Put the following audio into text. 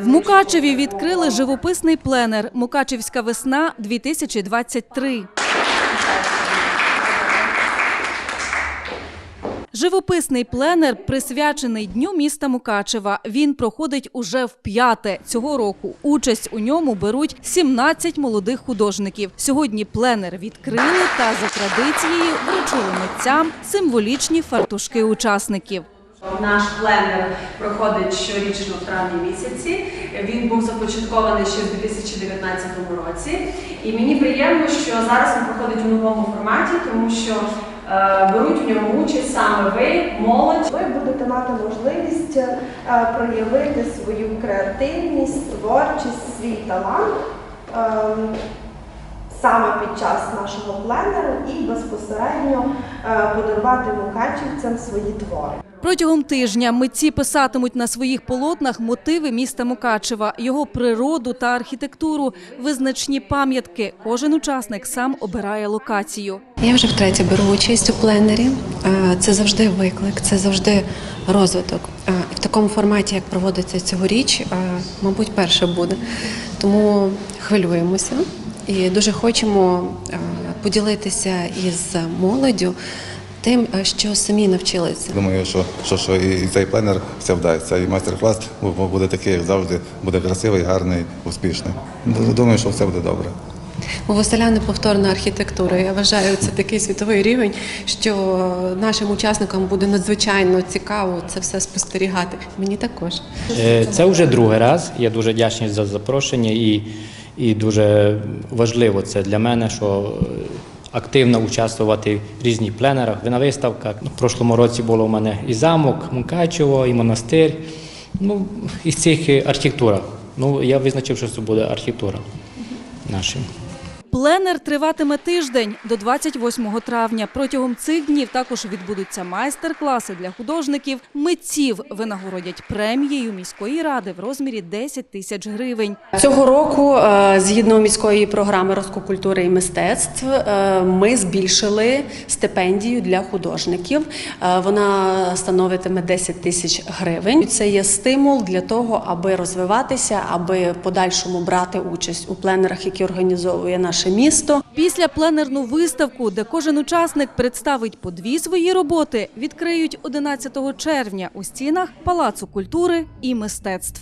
В Мукачеві відкрили живописний пленер Мукачевська весна 2023. Живописний пленер присвячений Дню міста Мукачева. Він проходить уже вп'яте цього року. Участь у ньому беруть 17 молодих художників. Сьогодні пленер відкрили та за традицією вручили митцям символічні фартушки учасників. Наш пленер проходить щорічно в травні місяці. Він був започаткований ще в 2019 році. І мені приємно, що зараз він проходить у новому форматі, тому що е, беруть в ньому участь саме ви, молодь. Ви будете мати можливість е, проявити свою креативність, творчість, свій талант ем, саме під час нашого пленеру і безпосередньо е, подарувати мукачівцям свої твори. Протягом тижня митці писатимуть на своїх полотнах мотиви міста Мукачева, його природу та архітектуру, визначні пам'ятки. Кожен учасник сам обирає локацію. Я вже втретє беру участь у пленері. Е, Це завжди виклик, це завжди розвиток. Е, в такому форматі, як проводиться цьогоріч, мабуть, перше буде. Тому хвилюємося і дуже хочемо е, поділитися із молоддю тим, е, що самі навчилися. Думаю, що, що, що і, цей пленер все вдасться. І майстер-клас буде такий, як завжди, буде красивий, гарний, успішний. Думаю, що все буде добре. У Василя неповторна архітектура. Я вважаю, це такий світовий рівень, що нашим учасникам буде надзвичайно цікаво це все спостерігати. Мені також. Е, Це вже другий раз. Я дуже вдячний за запрошення і, і дуже важливо це для мене, що е, активно участвувати в різних пленерах. На виставках Ну, в прошлому році було у мене і замок, Мукачево, і монастир. Ну, і цих архітектура. Ну, я визначив, що це буде архітектура наша. Пленер триватиме тиждень до 28 травня. Протягом цих днів також відбудуться майстер-класи для художників. Митців винагородять премією міської ради в розмірі 10 тисяч гривень. Цього року, е, згідно міської програми розвитку культури і мистецтв, е, ми збільшили стипендію для художників. Е, Вона становитиме 10 тисяч гривень. Це є стимул для того, аби розвиватися, аби в подальшому брати участь у пленерах, які організовує наше місто. Після пленерну виставку, де кожен учасник представить по дві свої роботи, відкриють 11 червня у стінах Палацу культури і мистецтв.